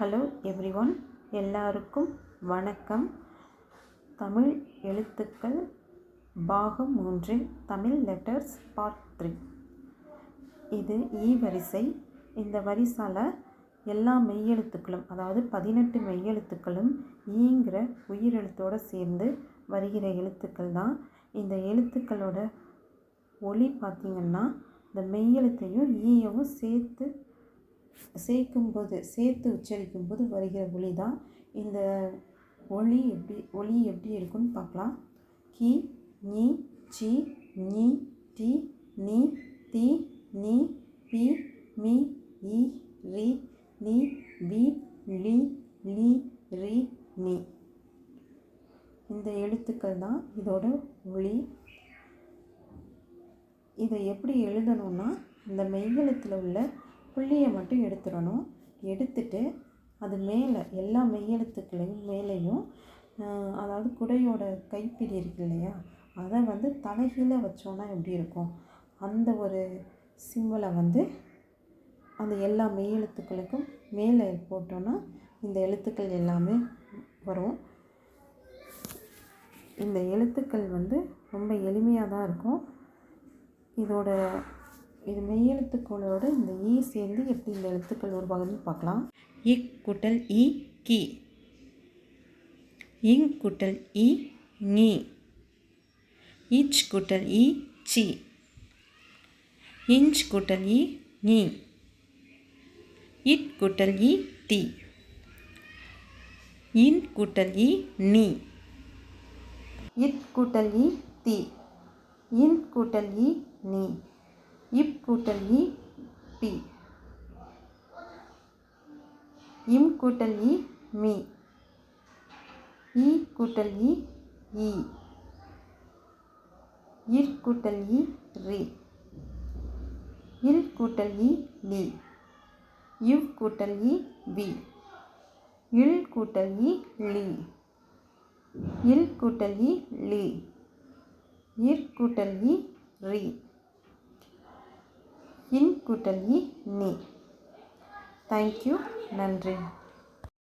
Hello every one எல்லாருக்கும் வணக்கம். தமிழ் எழுத்துக்கள் பாகம் மூன்று தமிழ் லெட்டர்ஸ் பார்ட் த்ரீ இது ஈ வரிசை. இந்த வரிசால எல்லா மெய்யெழுத்துக்களும் அதாவது பதினெட்டு மெய்யெழுத்துக்களும் ஈங்கிற உயிரெழுத்தோடு சேர்ந்து வருகிற எழுத்துக்கள் தான். இந்த எழுத்துக்களோட ஒலி பார்த்திங்கன்னா இந்த மெய்யெழுத்தையும் ஈயவும் சேர்த்து சேர்க்கும்போது சேர்த்து உச்சரிக்கும்போது வருகிற ஒலி தான் இந்த ஒளி எப்படி ஒலி எப்படி இருக்குன்னு பார்க்கலாம். கி நீ சி நீ டி நீ தி நீ பி மி இ ரி நி பி லி லி ரி நி. இந்த எழுத்துக்கள் தான் இதோட ஒளி. இதை எப்படி எழுதணும்னா இந்த மெய்யெழுத்தில் உள்ள புள்ளியை மட்டும் எடுத்துடணும். எடுத்துட்டு அது மேலே எல்லா மெய்யெழுத்துக்களையும் மேலேயும் அதாவது குடையோட கைப்பிடி இருக்கு இல்லையா? அதை வந்து தலைகீழ வச்சோன்னா எப்படி இருக்கும்? அந்த ஒரு சிம்பிளை வந்து அந்த எல்லா மெய்யெழுத்துக்களுக்கும் மேலே போட்டோன்னா இந்த எழுத்துக்கள் எல்லாமே வரும். இந்த எழுத்துக்கள் வந்து ரொம்ப எளிமையாக தான் இருக்கும். இதோட இது மெய்யெழுத்துக்களோட இந்த ஈ சேர்ந்து எப்படி இந்த எழுத்துக்கள் உருவாகுதுன்னு பார்க்கலாம். இக் குட்டல் இ கி. இங் குட்டல் இ நீ இச் குட்டல் இ சி. இஞ்ச் குட்டல் இ நீ இட் குட்டல் இ டி. இன் குட்டல் இ நீ இட் கூட்டல் இ தி. இன் கூட்டல் இ நீ இப் கூட்டல் இ பி இம் கூட்டல் இ மீ இ கூட்டல் இ இ இர் கூட்டல் இ ரி இல் கூட்டல் இ லி இவ் கூட்டல் இ வி இல் கூட்டல் இ லி இல் கூட்டல் இ லி இர் கூட்டல் இ ரி இன் கூட்டல் இ நீ. தேங்க்யூ நன்றி.